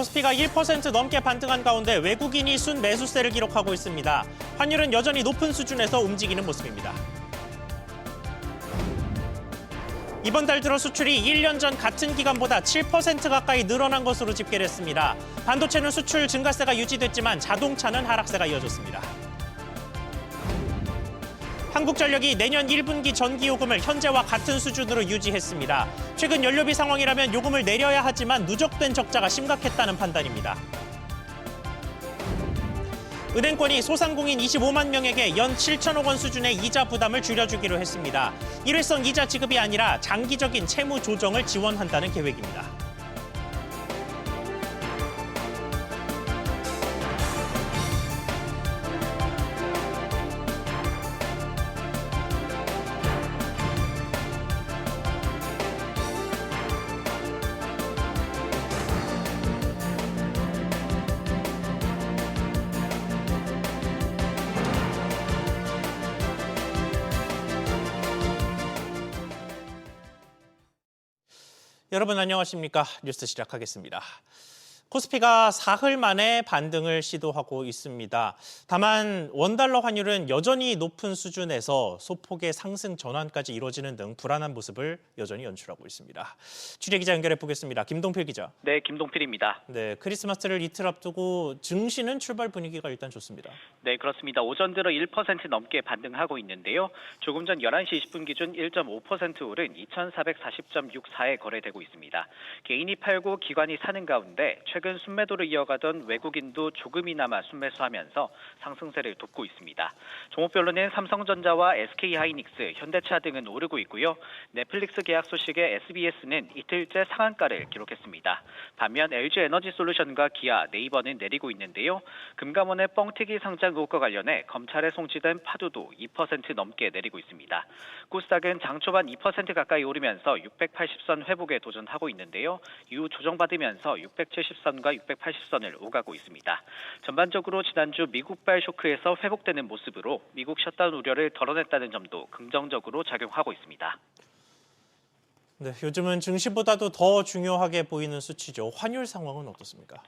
코스피가 1% 넘게 반등한 가운데 외국인이 순 매수세를 기록하고 있습니다. 환율은 여전히 높은 수준에서 움직이는 모습입니다. 이번 달 들어 수출이 1년 전 같은 기간보다 7% 가까이 늘어난 것으로 집계됐습니다. 반도체는 수출 증가세가 유지됐지만 자동차는 하락세가 이어졌습니다. 한국전력이 내년 1분기 전기 요금을 현재와 같은 수준으로 유지했습니다. 최근 연료비 상황이라면 요금을 내려야 하지만 누적된 적자가 심각했다는 판단입니다. 은행권이 소상공인 25만 명에게 연 7천억 원 수준의 이자 부담을 줄여주기로 했습니다. 일회성 이자 지급이 아니라 장기적인 채무 조정을 지원한다는 계획입니다. 여러분 안녕하십니까? 뉴스 시작하겠습니다. 코스피가 사흘 만에 반등을 시도하고 있습니다. 다만 원달러 환율은 여전히 높은 수준에서 소폭의 상승 전환까지 이루어지는 등 불안한 모습을 여전히 연출하고 있습니다. 취재 기자 연결해 보겠습니다. 김동필 기자. 네, 김동필입니다. 네, 크리스마스를 이틀 앞두고 증시는 출발 분위기가 일단 좋습니다. 네, 그렇습니다. 오전 들어 1% 넘게 반등하고 있는데요. 조금 전 11시 20분 기준 1.5% 오른 2,440.64에 거래되고 있습니다. 개인이 팔고 기관이 사는 가운데 최근 순매도를 이어가던 외국인도 조금이나마 순매수하면서 상승세를 돕고 있습니다. 종목별로는 삼성전자와 SK하이닉스, 현대차 등은 오르고 있고요. 넷플릭스 계약 소식에 SBS는 이틀째 상한가를 기록했습니다. 반면 LG에너지솔루션과 기아, 네이버는 내리고 있는데요. 금감원의 뻥튀기 상장 의혹과 관련해 검찰에 송치된 파도도 2% 넘게 내리고 있습니다. 코스닥은 장 초반 2% 가까이 오르면서 680선 회복에 도전하고 있는데요. 이후 조정받으면서 670선과 680선을 오가고 있습니다. 전반적으로 지난주 미국발 쇼크에서 회복되는 모습으로 미국 셧다운 우려를 덜어냈다는 점도 긍정적으로 작용하고 있습니다. 네, 요즘은 증시보다도 더 중요하게 보이는 수치죠. 환율 상황은 어떻습니까?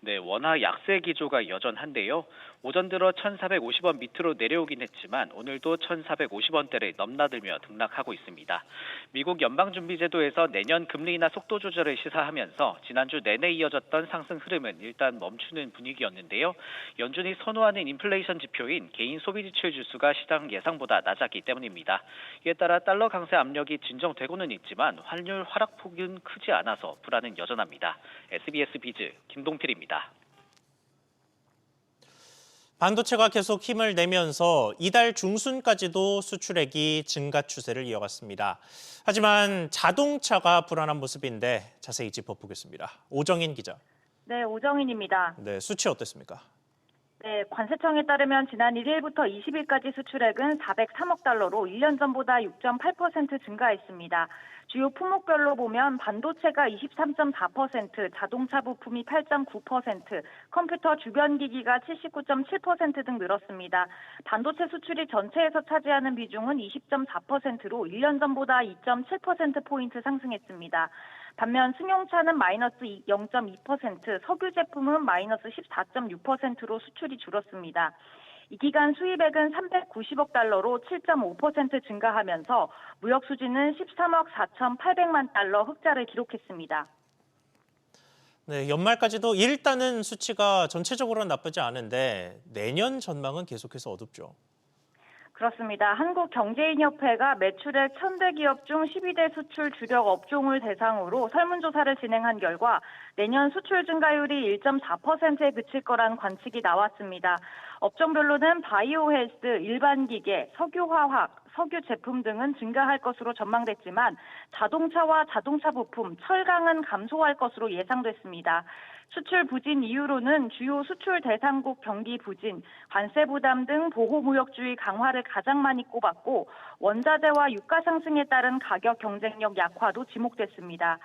네, 원화 약세 기조가 여전한데요. 오전 들어 1,450원 밑으로 내려오긴 했지만 오늘도 1,450원대를 넘나들며 등락하고 있습니다. 미국 연방준비제도에서 내년 금리 인하 속도 조절을 시사하면서 지난주 내내 이어졌던 상승 흐름은 일단 멈추는 분위기였는데요. 연준이 선호하는 인플레이션 지표인 개인 소비 지출 지수가 시장 예상보다 낮았기 때문입니다. 이에 따라 달러 강세 압력이 진정되고는 있지만 환율 하락폭은 크지 않아서 불안은 여전합니다. SBS 비즈 김동필입니다. 반도체가 계속 힘을 내면서 이달 중순까지도 수출액이 증가 추세를 이어갔습니다. 하지만 자동차가 불안한 모습인데 자세히 짚어보겠습니다. 오정인 기자. 네, 오정인입니다. 네, 수치 어땠습니까? 네, 관세청에 따르면 지난 1일부터 20일까지 수출액은 403억 달러로 1년 전보다 6.8% 증가했습니다. 주요 품목별로 보면 반도체가 23.4%, 자동차 부품이 8.9%, 컴퓨터 주변 기기가 79.7%등 늘었습니다. 반도체 수출이 전체에서 차지하는 비중은 20.4%로 1년 전보다 2.7%포인트 상승했습니다. 반면 승용차는 마이너스 0.2%, 석유 제품은 마이너스 14.6%로 수출이 줄었습니다. 이 기간 수입액은 390억 달러로 7.5% 증가하면서 무역 수지는 13억 4,800만 달러 흑자를 기록했습니다. 네, 연말까지도 일단은 수치가 전체적으로는 나쁘지 않은데 내년 전망은 계속해서 어둡죠. 그렇습니다. 한국경제인협회가 매출액 1000대 기업 중 12대 수출 주력 업종을 대상으로 설문조사를 진행한 결과 내년 수출 증가율이 1.4%에 그칠 거란 관측이 나왔습니다. 업종별로는 바이오 헬스, 일반 기계, 석유화학, 석유 제품 등은 증가할 것으로 전망됐지만 자동차와 자동차 부품, 철강은 감소할 것으로 예상됐습니다. 수출 부진 이유로는 주요 수출 대상국 경기 부진, 관세 부담 등 보호무역주의 강화를 가장 많이 꼽았고 원자재와 유가 상승에 따른 가격 경쟁력 약화도 지목됐습니다.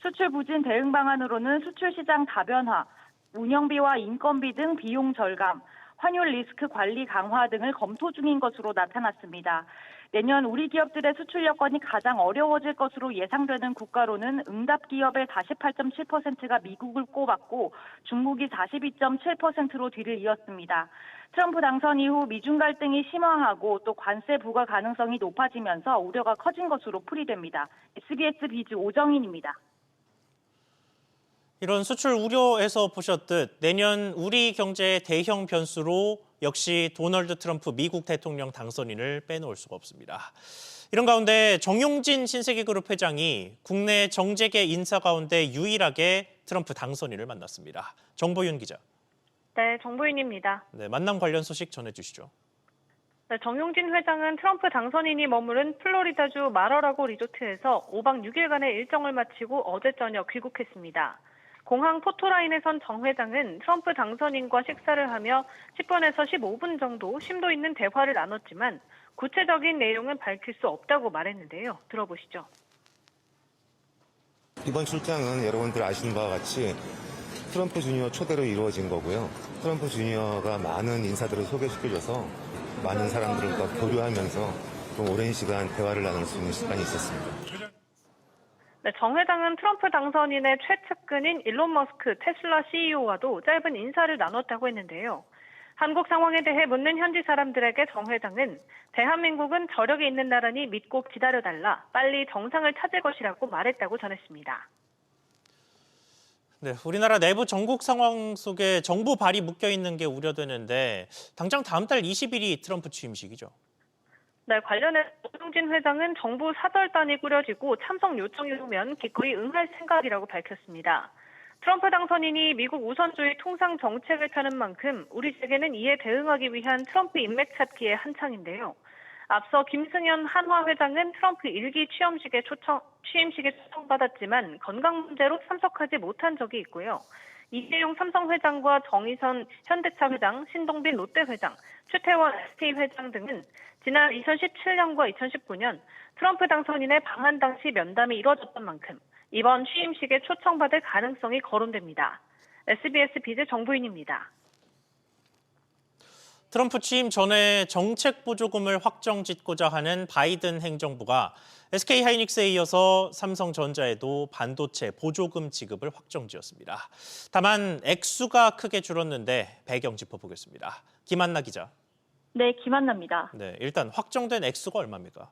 수출 부진 대응 방안으로는 수출 시장 다변화, 운영비와 인건비 등 비용 절감, 환율 리스크 관리 강화 등을 검토 중인 것으로 나타났습니다. 내년 우리 기업들의 수출 여건이 가장 어려워질 것으로 예상되는 국가로는 응답 기업의 48.7%가 미국을 꼽았고 중국이 42.7%로 뒤를 이었습니다. 트럼프 당선 이후 미중 갈등이 심화하고 또 관세 부과 가능성이 높아지면서 우려가 커진 것으로 풀이됩니다. SBS 비즈 오정인입니다. 이런 수출 우려에서 보셨듯 내년 우리 경제의 대형 변수로 역시 도널드 트럼프 미국 대통령 당선인을 빼놓을 수가 없습니다. 이런 가운데 정용진 신세계그룹 회장이 국내 정재계 인사 가운데 유일하게 트럼프 당선인을 만났습니다. 정보윤 기자. 네, 정보인입니다. 네, 만남 관련 소식 전해주시죠. 네, 정용진 회장은 트럼프 당선인이 머무른 플로리다주 마러라고 리조트에서 5박 6일간의 일정을 마치고 어제 저녁 귀국했습니다. 공항 포토라인에선 정 회장은 트럼프 당선인과 식사를 하며 10분에서 15분 정도 심도 있는 대화를 나눴지만 구체적인 내용은 밝힐 수 없다고 말했는데요. 들어보시죠. 이번 출장은 여러분들 아시는 바와 같이 트럼프 주니어 초대로 이루어진 거고요. 트럼프 주니어가 많은 인사들을 소개시켜줘서 많은 사람들과 교류하면서 좀 오랜 시간 대화를 나눌 수 있는 시간이 있었습니다. 네, 정 회장은 트럼프 당선인의 최측근인 일론 머스크 테슬라 CEO와도 짧은 인사를 나눴다고 했는데요. 한국 상황에 대해 묻는 현지 사람들에게 정 회장은 대한민국은 저력이 있는 나라니 믿고 기다려달라 빨리 정상을 찾을 것이라고 말했다고 전했습니다. 네, 우리나라 내부 전국 상황 속에 정부 발이 묶여 있는 게 우려되는데 당장 다음 달 20일이 트럼프 취임식이죠. 네, 관련해 오동진 회장은 정부 사절단이 꾸려지고 참석 요청이 오면 기꺼이 응할 생각이라고 밝혔습니다. 트럼프 당선인이 미국 우선주의 통상 정책을 펴는 만큼 우리 세계는 이에 대응하기 위한 트럼프 인맥 찾기에 한창인데요. 앞서 김승현 한화 회장은 트럼프 일기 취임식에 초청, 취임식에 초청받았지만 건강 문제로 참석하지 못한 적이 있고요. 이재용 삼성 회장과 정의선 현대차 회장, 신동빈 롯데 회장, 최태원 SK 회장 등은 지난 2017년과 2019년 트럼프 당선인의 방한 당시 면담이 이뤄졌던 만큼 이번 취임식에 초청받을 가능성이 거론됩니다. SBS 비즈 정부인입니다. 트럼프 취임 전에 정책 보조금을 확정 짓고자 하는 바이든 행정부가 SK 하이닉스에 이어서 삼성전자에도 반도체 보조금 지급을 확정 지었습니다. 다만 액수가 크게 줄었는데 배경 짚어보겠습니다. 김한나 기자. 네, 김한나입니다. 네, 일단 확정된 액수가 얼마입니까?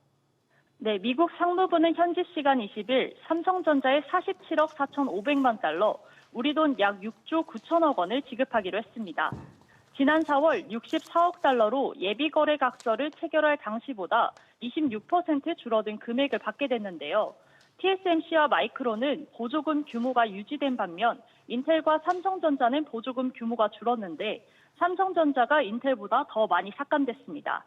네, 미국 상무부는 현지 시간 20일 삼성전자에 47억 4,500만 달러, 우리 돈 약 6조 9천억 원을 지급하기로 했습니다. 지난 4월 64억 달러로 예비 거래 각서를 체결할 당시보다 26% 줄어든 금액을 받게 됐는데요. TSMC와 마이크론은 보조금 규모가 유지된 반면 인텔과 삼성전자는 보조금 규모가 줄었는데 삼성전자가 인텔보다 더 많이 삭감됐습니다.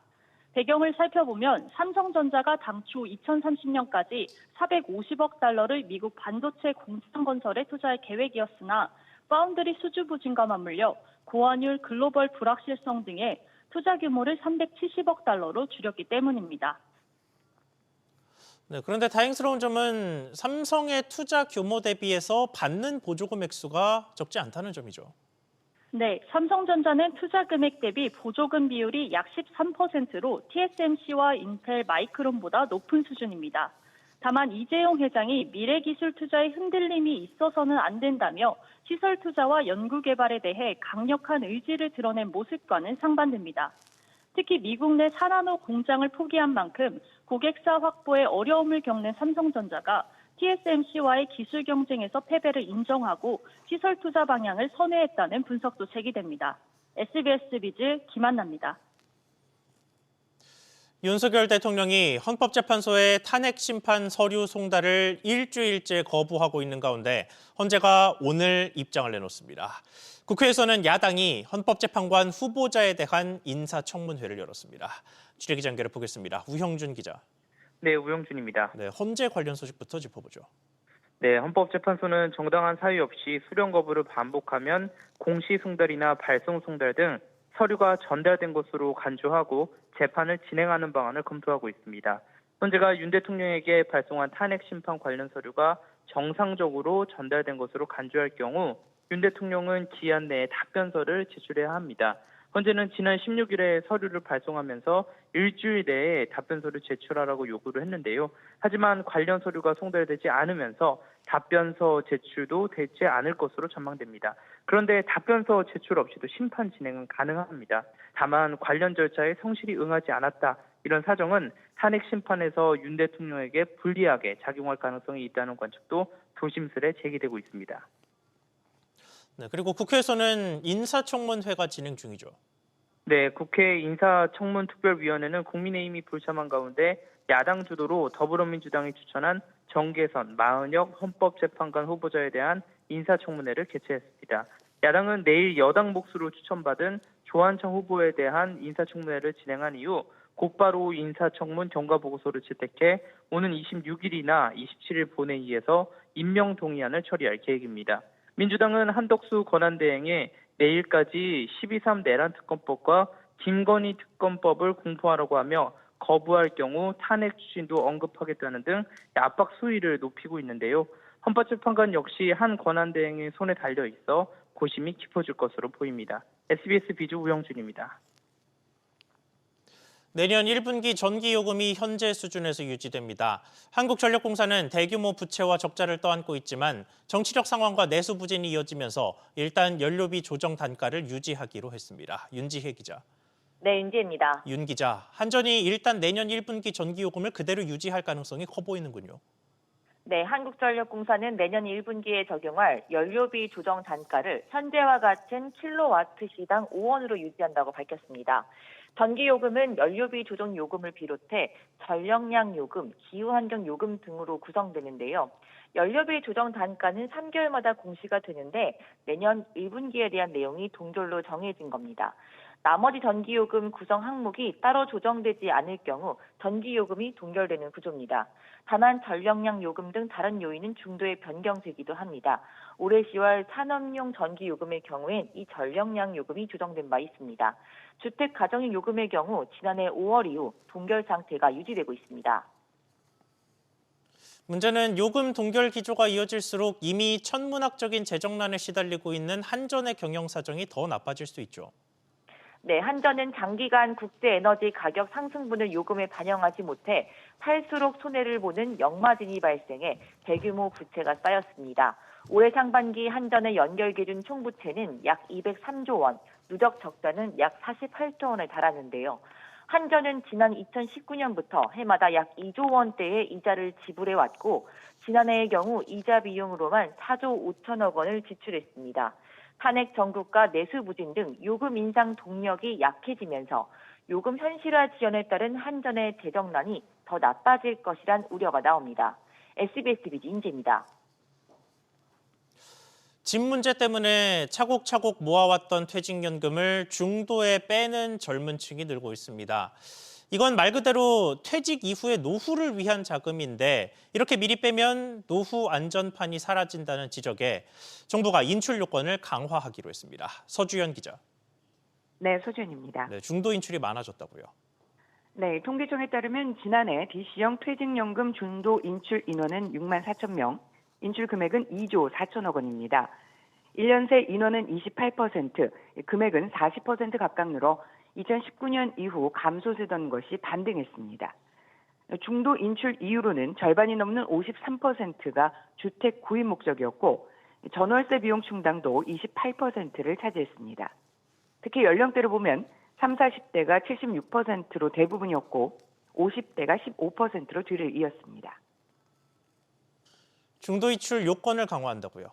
배경을 살펴보면 삼성전자가 당초 2030년까지 450억 달러를 미국 반도체 공장 건설에 투자할 계획이었으나 파운드리 수주 부진과 맞물려 고환율 글로벌 불확실성 등의 투자 규모를 370억 달러로 줄였기 때문입니다. 네, 그런데 다행스러운 점은 삼성의 투자 규모 대비해서 받는 보조금 액수가 적지 않다는 점이죠. 네, 삼성전자는 투자 금액 대비 보조금 비율이 약 13%로 TSMC와 인텔, 마이크론보다 높은 수준입니다. 다만 이재용 회장이 미래 기술 투자에 흔들림이 있어서는 안 된다며 시설 투자와 연구 개발에 대해 강력한 의지를 드러낸 모습과는 상반됩니다. 특히 미국 내 사나노 공장을 포기한 만큼 고객사 확보에 어려움을 겪는 삼성전자가 TSMC와의 기술 경쟁에서 패배를 인정하고 시설 투자 방향을 선회했다는 분석도 제기됩니다. SBS 비즈 김한나입니다. 윤석열 대통령이 헌법재판소의 탄핵 심판 서류 송달을 일주일째 거부하고 있는 가운데 헌재가 오늘 입장을 내놓습니다. 국회에서는 야당이 헌법재판관 후보자에 대한 인사청문회를 열었습니다. 취재기자 연결해 보겠습니다. 우형준 기자. 네, 우영준입니다. 네, 헌재 관련 소식부터 짚어보죠. 네, 헌법재판소는 정당한 사유 없이 수령 거부를 반복하면 공시 송달이나 발송 송달 등 서류가 전달된 것으로 간주하고 재판을 진행하는 방안을 검토하고 있습니다. 헌재가 윤 대통령에게 발송한 탄핵 심판 관련 서류가 정상적으로 전달된 것으로 간주할 경우 윤 대통령은 기한 내에 답변서를 제출해야 합니다. 현재는 지난 16일에 서류를 발송하면서 일주일 내에 답변서를 제출하라고 요구를 했는데요. 하지만 관련 서류가 송달되지 않으면서 답변서 제출도 되지 않을 것으로 전망됩니다. 그런데 답변서 제출 없이도 심판 진행은 가능합니다. 다만 관련 절차에 성실히 응하지 않았다 이런 사정은 탄핵 심판에서 윤 대통령에게 불리하게 작용할 가능성이 있다는 관측도 조심스레 제기되고 있습니다. 네, 그리고 국회에서는 인사청문회가 진행 중이죠. 네, 국회 인사청문특별위원회는 국민의힘이 불참한 가운데 야당 주도로 더불어민주당이 추천한 정계선, 마은혁 헌법재판관 후보자에 대한 인사청문회를 개최했습니다. 야당은 내일 여당 몫으로 추천받은 조한청 후보에 대한 인사청문회를 진행한 이후 곧바로 인사청문 경과보고서를 채택해 오는 26일이나 27일 본회의에서 임명 동의안을 처리할 계획입니다. 민주당은 한덕수 권한대행에 내일까지 12.3 내란 특검법과 김건희 특검법을 공포하라고 하며 거부할 경우 탄핵 추진도 언급하겠다는 등 압박 수위를 높이고 있는데요. 헌법재판관 역시 한 권한대행의 손에 달려 있어 고심이 깊어질 것으로 보입니다. SBS 비주 우영준입니다. 내년 1분기 전기요금이 현재 수준에서 유지됩니다. 한국전력공사는 대규모 부채와 적자를 떠안고 있지만 정치적 상황과 내수 부진이 이어지면서 일단 연료비 조정 단가를 유지하기로 했습니다. 윤지혜 기자. 네, 윤지입니다. 윤 기자, 한전이 일단 내년 1분기 전기요금을 그대로 유지할 가능성이 커 보이는군요. 네, 한국전력공사는 내년 1분기에 적용할 연료비 조정 단가를 현재와 같은 킬로와트 시당 5원으로 유지한다고 밝혔습니다. 전기요금은 연료비 조정 요금을 비롯해 전력량 요금, 기후환경 요금 등으로 구성되는데요. 연료비 조정 단가는 3개월마다 공시가 되는데 내년 1분기에 대한 내용이 동결로 정해진 겁니다. 나머지 전기요금 구성 항목이 따로 조정되지 않을 경우 전기요금이 동결되는 구조입니다. 다만 전력량 요금 등 다른 요인은 중도에 변경되기도 합니다. 올해 10월 산업용 전기요금의 경우엔 이 전력량 요금이 조정된 바 있습니다. 주택 가정용 요금의 경우 지난해 5월 이후 동결 상태가 유지되고 있습니다. 문제는 요금 동결 기조가 이어질수록 이미 천문학적인 재정난에 시달리고 있는 한전의 경영 사정이 더 나빠질 수 있죠. 네, 한전은 장기간 국제 에너지 가격 상승분을 요금에 반영하지 못해 팔수록 손해를 보는 역마진이 발생해 대규모 부채가 쌓였습니다. 올해 상반기 한전의 연결 기준 총부채는 약 203조 원, 누적 적자는 약 48조 원에 달하는데요. 한전은 지난 2019년부터 해마다 약 2조 원대의 이자를 지불해 왔고 지난해의 경우 이자 비용으로만 4조 5천억 원을 지출했습니다. 탄핵 전국과 내수 부진 등 요금 인상 동력이 약해지면서 요금 현실화 지연에 따른 한전의 재정난이 더 나빠질 것이란 우려가 나옵니다. SBS 비지 인재입니다. 집 문제 때문에 차곡차곡 모아왔던 퇴직연금을 중도에 빼는 젊은 층이 늘고 있습니다. 이건 말 그대로 퇴직 이후의 노후를 위한 자금인데 이렇게 미리 빼면 노후 안전판이 사라진다는 지적에 정부가 인출 요건을 강화하기로 했습니다. 서주현 기자. 네, 소준입니다. 네, 중도 인출이 많아졌다고요. 네, 통계청에 따르면 지난해 DC형 퇴직연금 중도 인출 인원은 6만 4천 명, 인출 금액은 2조 4천억 원입니다. 1년 새 인원은 28%, 금액은 40% 각각 늘어 2019년 이후 감소세던 것이 반등했습니다. 중도 인출 이후로는 절반이 넘는 53%가 주택 구입 목적이었고 전월세 비용 충당도 28%를 차지했습니다. 특히 연령대로 보면 3, 40대가 76%로 대부분이었고 50대가 15%로 뒤를 이었습니다. 중도 인출 요건을 강화한다고요.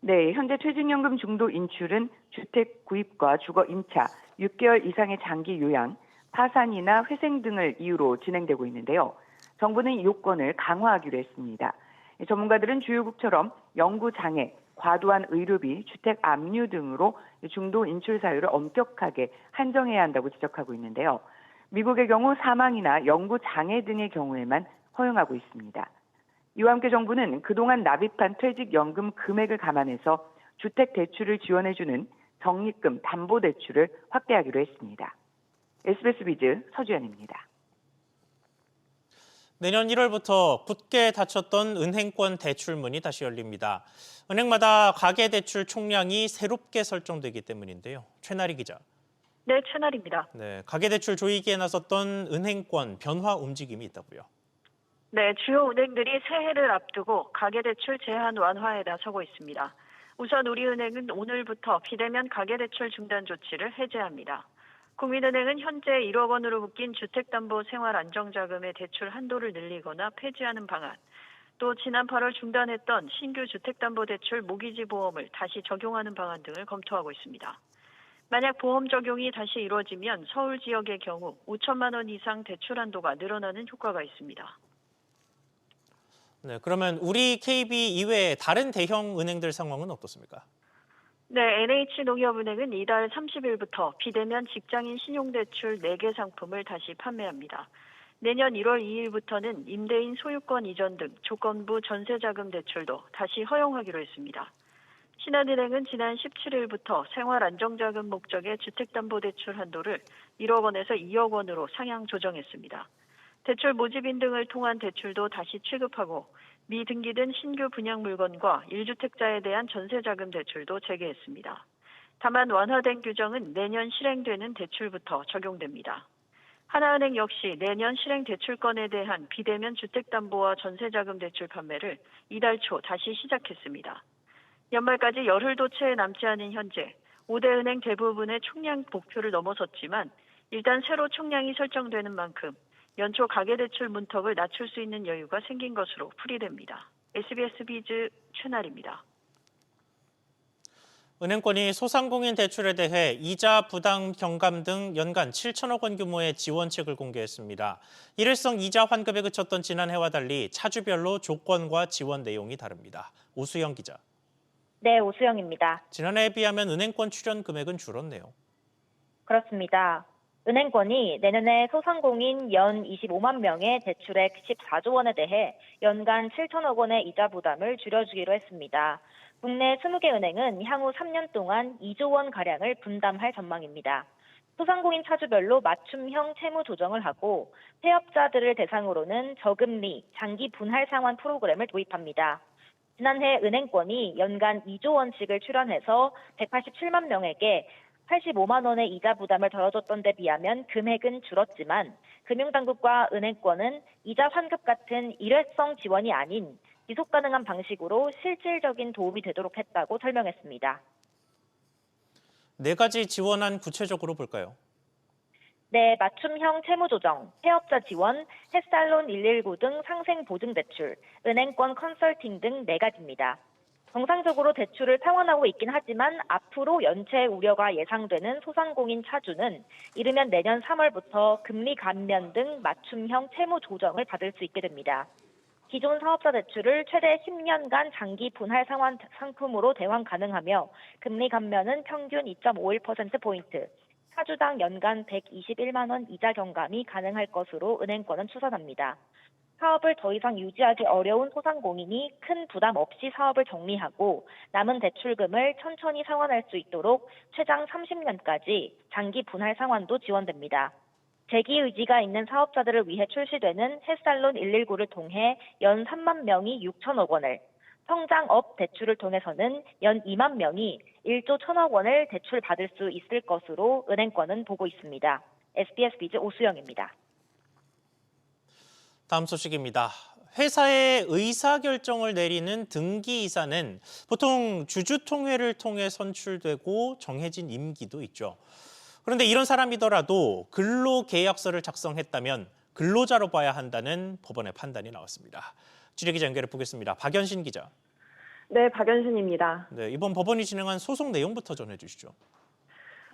네, 현재 퇴직연금 중도 인출은 주택 구입과 주거 임차, 6개월 이상의 장기 요양, 파산이나 회생 등을 이유로 진행되고 있는데요. 정부는 이 요건을 강화하기로 했습니다. 전문가들은 주요국처럼 영구 장애, 과도한 의료비, 주택 압류 등으로 중도 인출 사유를 엄격하게 한정해야 한다고 지적하고 있는데요. 미국의 경우 사망이나 영구 장애 등의 경우에만 허용하고 있습니다. 이와 함께 정부는 그동안 납입한 퇴직연금 금액을 감안해서 주택 대출을 지원해주는 적립금 담보 대출을 확대하기로 했습니다. SBS 비즈 서주연입니다. 내년 1월부터 굳게 닫혔던 은행권 대출문이 다시 열립니다. 은행마다 가계 대출 총량이 새롭게 설정되기 때문인데요. 최나리 기자. 네, 채널입니다. 네, 가계 대출 조이기에 나섰던 은행권 변화 움직임이 있다고요. 네, 주요 은행들이 새해를 앞두고 가계대출 제한 완화에 나서고 있습니다. 우선 우리은행은 오늘부터 비대면 가계대출 중단 조치를 해제합니다. 국민은행은 현재 1억 원으로 묶인 주택담보 생활안정자금의 대출 한도를 늘리거나 폐지하는 방안, 또 지난 8월 중단했던 신규 주택담보대출 모기지 보험을 다시 적용하는 방안 등을 검토하고 있습니다. 만약 보험 적용이 다시 이루어지면 서울 지역의 경우 5천만 원 이상 대출 한도가 늘어나는 효과가 있습니다. 네, 그러면 우리 KB 이외에 다른 대형 은행들 상황은 어떻습니까? 네, NH농협은행은 이달 30일부터 비대면 직장인 신용대출 4개 상품을 다시 판매합니다. 내년 1월 2일부터는 임대인 소유권 이전 등 조건부 전세자금 대출도 다시 허용하기로 했습니다. 신한은행은 지난 17일부터 생활안정자금 목적의 주택담보대출 한도를 1억 원에서 2억 원으로 상향 조정했습니다. 대출 모집인 등을 통한 대출도 다시 취급하고 미등기된 신규 분양 물건과 1주택자에 대한 전세자금 대출도 재개했습니다. 다만 완화된 규정은 내년 실행되는 대출부터 적용됩니다. 하나은행 역시 내년 실행 대출건에 대한 비대면 주택담보와 전세자금 대출 판매를 이달 초 다시 시작했습니다. 연말까지 열흘도 채 남지 않은 현재 5대 은행 대부분의 총량 목표를 넘어섰지만 일단 새로 총량이 설정되는 만큼 연초 가계대출 문턱을 낮출 수 있는 여유가 생긴 것으로 풀이됩니다. SBS 비즈 최날입니다. 은행권이 소상공인 대출에 대해 이자 부담 경감 등 연간 7천억 원 규모의 지원책을 공개했습니다. 일회성 이자 환급에 그쳤던 지난해와 달리 차주별로 조건과 지원 내용이 다릅니다. 오수영 기자. 네, 오수영입니다. 지난해에 비하면 은행권 출연 금액은 줄었네요. 그렇습니다. 은행권이 내년에 소상공인 연 25만 명의 대출액 14조 원에 대해 연간 7천억 원의 이자 부담을 줄여주기로 했습니다. 국내 20개 은행은 향후 3년 동안 2조 원 가량을 분담할 전망입니다. 소상공인 차주별로 맞춤형 채무 조정을 하고 폐업자들을 대상으로는 저금리, 장기 분할 상환 프로그램을 도입합니다. 지난해 은행권이 연간 2조 원씩을 출연해서 187만 명에게 85만 원의 이자 부담을 덜어줬던 데 비하면 금액은 줄었지만 금융당국과 은행권은 이자 환급 같은 일회성 지원이 아닌 지속 가능한 방식으로 실질적인 도움이 되도록 했다고 설명했습니다. 네 가지 지원안 구체적으로 볼까요? 네, 맞춤형 채무 조정, 폐업자 지원, 햇살론 119 등 상생 보증 대출, 은행권 컨설팅 등 네 가지입니다. 정상적으로 대출을 상환하고 있긴 하지만 앞으로 연체 우려가 예상되는 소상공인 차주는 이르면 내년 3월부터 금리 감면 등 맞춤형 채무 조정을 받을 수 있게 됩니다. 기존 사업자 대출을 최대 10년간 장기 분할 상품으로 대환 가능하며 금리 감면은 평균 2.51%포인트, 차주당 연간 121만 원 이자 경감이 가능할 것으로 은행권은 추산합니다. 사업을 더 이상 유지하기 어려운 소상공인이 큰 부담 없이 사업을 정리하고 남은 대출금을 천천히 상환할 수 있도록 최장 30년까지 장기 분할 상환도 지원됩니다. 재기 의지가 있는 사업자들을 위해 출시되는 햇살론 119를 통해 연 3만 명이 6천억 원을, 성장업 대출을 통해서는 연 2만 명이 1조 1천억 원을 대출 받을 수 있을 것으로 은행권은 보고 있습니다. SBS 비즈 오수영입니다. 다음 소식입니다. 회사의 의사결정을 내리는 등기이사는 보통 주주통회를 통해 선출되고 정해진 임기도 있죠. 그런데 이런 사람이더라도 근로계약서를 작성했다면 근로자로 봐야 한다는 법원의 판단이 나왔습니다. 취재기자 연결해 보겠습니다. 박연신 기자. 네, 박연신입니다. 네, 이번 법원이 진행한 소송 내용부터 전해주시죠.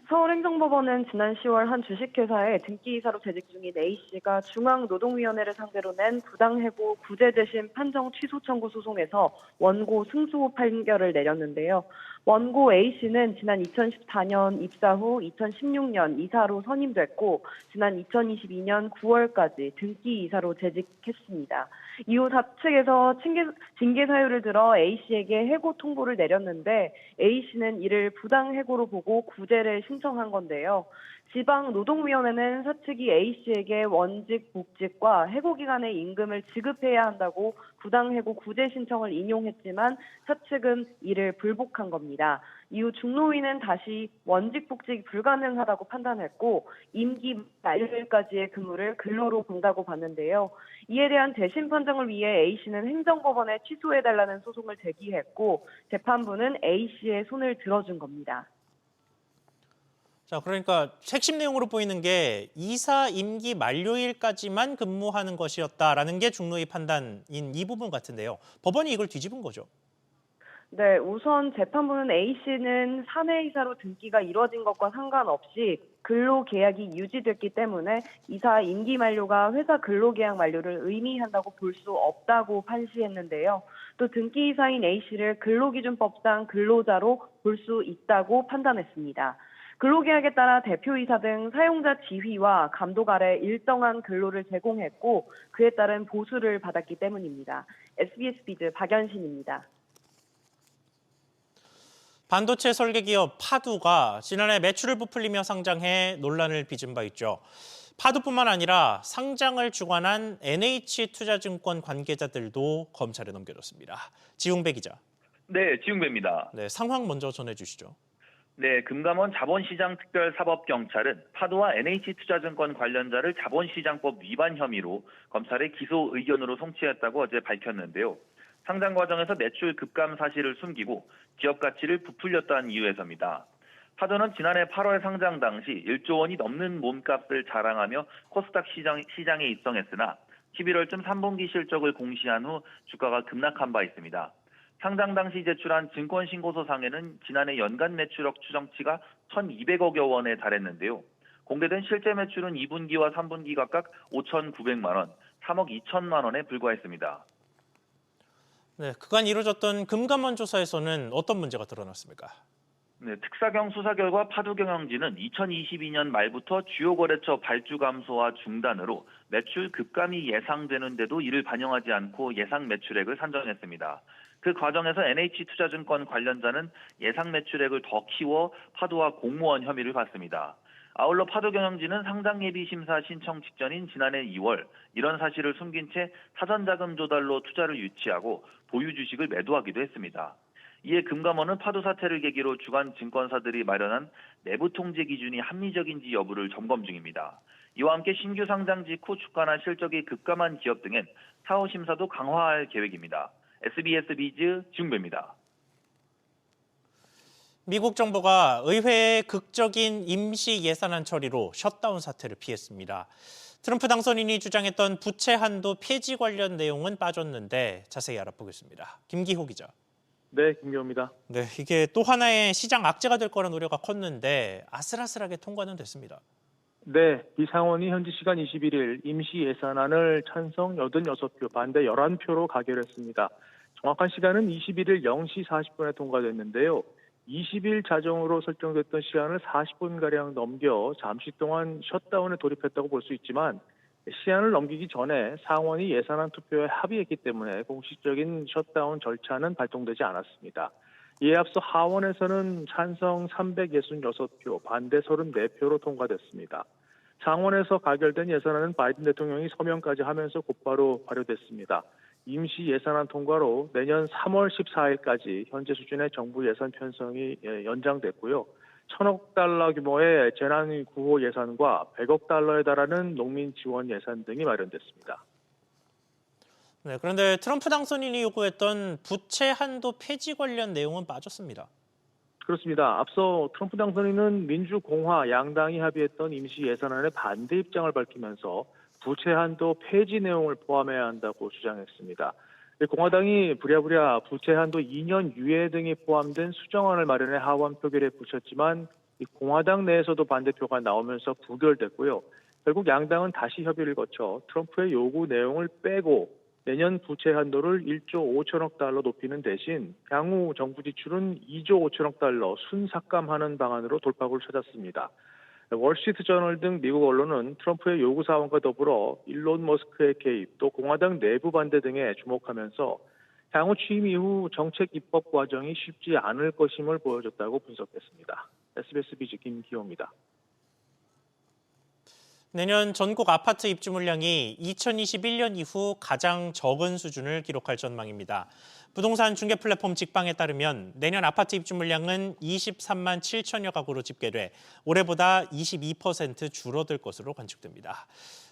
서울행정법원은 지난 10월 한 주식회사에 등기이사로 재직 중인 A씨가 중앙노동위원회를 상대로 낸 부당해고 구제재심 판정 취소 청구 소송에서 원고 승소 판결을 내렸는데요. 원고 A씨는 지난 2014년 입사 후 2016년 이사로 선임됐고 지난 2022년 9월까지 등기 이사로 재직했습니다. 이후 사측에서 징계, 징계 사유를 들어 A씨에게 해고 통보를 내렸는데 A씨는 이를 부당 해고로 보고 구제를 신청한 건데요. 지방노동위원회는 사측이 A씨에게 원직, 복직과 해고 기간의 임금을 지급해야 한다고 부당해고 구제 신청을 인용했지만 사측은 이를 불복한 겁니다. 이후 중노위는 다시 원직, 복직이 불가능하다고 판단했고 임기 만료일까지의 근무를 근로로 본다고 봤는데요. 이에 대한 재심 판정을 위해 A씨는 행정법원에 취소해달라는 소송을 제기했고 재판부는 A씨의 손을 들어준 겁니다. 자, 그러니까 핵심 내용으로 보이는 게 이사 임기 만료일까지만 근무하는 것이었다라는 게 중노의 판단인 이 부분 같은데요. 법원이 이걸 뒤집은 거죠. 네, 우선 재판부는 A씨는 사내이사로 등기가 이뤄진 것과 상관없이 근로계약이 유지됐기 때문에 이사 임기 만료가 회사 근로계약 만료를 의미한다고 볼 수 없다고 판시했는데요. 또 등기이사인 A씨를 근로기준법상 근로자로 볼 수 있다고 판단했습니다. 근로계약에 따라 대표이사 등 사용자 지휘와 감독 아래 일정한 근로를 제공했고 그에 따른 보수를 받았기 때문입니다. SBS 비즈 박연신입니다. 반도체 설계 기업 파두가 지난해 매출을 부풀리며 상장해 논란을 빚은 바 있죠. 파두뿐만 아니라 상장을 주관한 NH투자증권 관계자들도 검찰에 넘겨졌습니다. 지웅배 기자. 네, 지웅배입니다. 네, 상황 먼저 전해 주시죠. 네, 금감원 자본시장 특별사법경찰은 파도와 NH투자증권 관련자를 자본시장법 위반 혐의로 검찰에 기소 의견으로 송치했다고 어제 밝혔는데요. 상장 과정에서 매출 급감 사실을 숨기고 기업 가치를 부풀렸다는 이유에서입니다. 파도는 지난해 8월 상장 당시 1조 원이 넘는 몸값을 자랑하며 코스닥 시장, 시장에 입성했으나 11월쯤 3분기 실적을 공시한 후 주가가 급락한 바 있습니다. 상장 당시 제출한 증권신고서상에는 지난해 연간 매출액 추정치가 1,200억여 원에 달했는데요. 공개된 실제 매출은 2분기와 3분기 각각 5,900만 원, 3억 2천만 원에 불과했습니다. 네, 그간 이루어졌던 금감원 조사에서는 어떤 문제가 드러났습니까? 네, 특사경 수사 결과 파두경영지는 2022년 말부터 주요 거래처 발주 감소와 중단으로 매출 급감이 예상되는데도 이를 반영하지 않고 예상 매출액을 산정했습니다. 그 과정에서 NH투자증권 관련자는 예상 매출액을 더 키워 파도와 공무원 혐의를 받습니다. 아울러 파도경영지는 상장 예비 심사 신청 직전인 지난해 2월 이런 사실을 숨긴 채 사전 자금 조달로 투자를 유치하고 보유 주식을 매도하기도 했습니다. 이에 금감원은 파도 사태를 계기로 주간 증권사들이 마련한 내부 통제 기준이 합리적인지 여부를 점검 중입니다. 이와 함께 신규 상장 직후 주가나 실적이 급감한 기업 등엔 사후 심사도 강화할 계획입니다. SBS 비즈 지웅배입니다. 미국 정부가 의회의 극적인 임시 예산안 처리로 셧다운 사태를 피했습니다. 트럼프 당선인이 주장했던 부채 한도 폐지 관련 내용은 빠졌는데 자세히 알아보겠습니다. 김기호 기자. 네, 김기호입니다. 네, 이게 또 하나의 시장 악재가 될 거라는 우려가 컸는데 아슬아슬하게 통과는 됐습니다. 네, 이 상원이 현지 시간 21일 임시 예산안을 찬성 86표, 반대 11표로 가결했습니다. 정확한 시간은 21일 0시 40분에 통과됐는데요. 20일 자정으로 설정됐던 시간을 40분가량 넘겨 잠시 동안 셧다운에 돌입했다고 볼 수 있지만 시한을 넘기기 전에 상원이 예산안 투표에 합의했기 때문에 공식적인 셧다운 절차는 발동되지 않았습니다. 이에 앞서 하원에서는 찬성 366표, 반대 34표로 통과됐습니다. 상원에서 가결된 예산안은 바이든 대통령이 서명까지 하면서 곧바로 발효됐습니다. 임시 예산안 통과로 내년 3월 14일까지 현재 수준의 정부 예산 편성이 예, 연장됐고요. 천억 달러 규모의 재난 구호 예산과 100억 달러에 달하는 농민 지원 예산 등이 마련됐습니다. 네, 그런데 트럼프 당선인이 요구했던 부채 한도 폐지 관련 내용은 빠졌습니다. 그렇습니다. 앞서 트럼프 당선인은 민주공화 양당이 합의했던 임시 예산안에 반대 입장을 밝히면서 부채 한도 폐지 내용을 포함해야 한다고 주장했습니다. 공화당이 부랴부랴 부채 한도 2년 유예 등이 포함된 수정안을 마련해 하원 표결에 붙였지만 공화당 내에서도 반대표가 나오면서 부결됐고요. 결국 양당은 다시 협의를 거쳐 트럼프의 요구 내용을 빼고 내년 부채 한도를 1조 5천억 달러 높이는 대신 향후 정부 지출은 2조 5천억 달러 순삭감하는 방안으로 돌파구를 찾았습니다. 월스트리트 저널 등 미국 언론은 트럼프의 요구 사항과 더불어 일론 머스크의 개입, 또 공화당 내부 반대 등에 주목하면서 향후 취임 이후 정책 입법 과정이 쉽지 않을 것임을 보여줬다고 분석했습니다. SBS 비즈 김기호입니다. 내년 전국 아파트 입주 물량이 2021년 이후 가장 적은 수준을 기록할 전망입니다. 부동산 중개 플랫폼 직방에 따르면 내년 아파트 입주 물량은 23만 7천여 가구로 집계돼 올해보다 22% 줄어들 것으로 관측됩니다.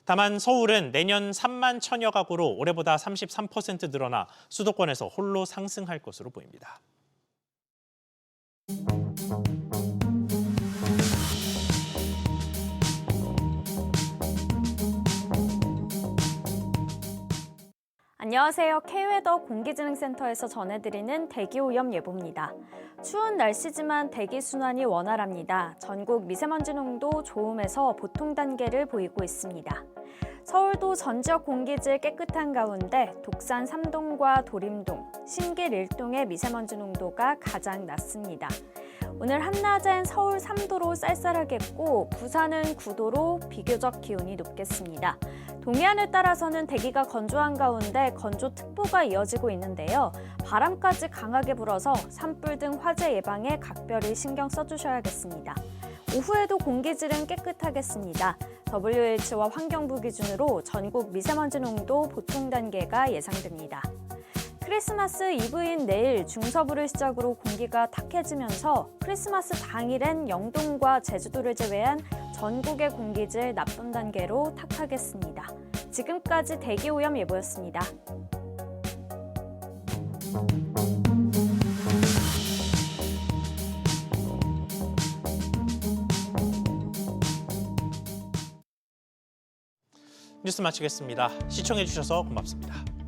다만 서울은 내년 3만 천여 가구로 올해보다 33% 늘어나 수도권에서 홀로 상승할 것으로 보입니다. 안녕하세요. K웨더 공기지능센터에서 전해드리는 대기오염 예보입니다. 추운 날씨지만 대기 순환이 원활합니다. 전국 미세먼지 농도 좋음에서 보통 단계를 보이고 있습니다. 서울도 전 지역 공기질 깨끗한 가운데 독산 3동과 도림동, 신길 1동의 미세먼지 농도가 가장 낮습니다. 오늘 한낮엔 서울 3도로 쌀쌀하겠고 부산은 9도로 비교적 기온이 높겠습니다. 동해안을 따라서는 대기가 건조한 가운데 건조특보가 이어지고 있는데요. 바람까지 강하게 불어서 산불 등 화재 예방에 각별히 신경 써주셔야겠습니다. 오후에도 공기질은 깨끗하겠습니다. WH와 환경부 기준으로 전국 미세먼지 농도 보통 단계가 예상됩니다. 크리스마스 이브인 내일 중서부를 시작으로 공기가 탁해지면서 크리스마스 당일엔 영동과 제주도를 제외한 전국의 공기질 나쁨 단계로 탁하겠습니다. 지금까지 대기 오염 예보였습니다. 뉴스 마치겠습니다. 시청해주셔서 고맙습니다.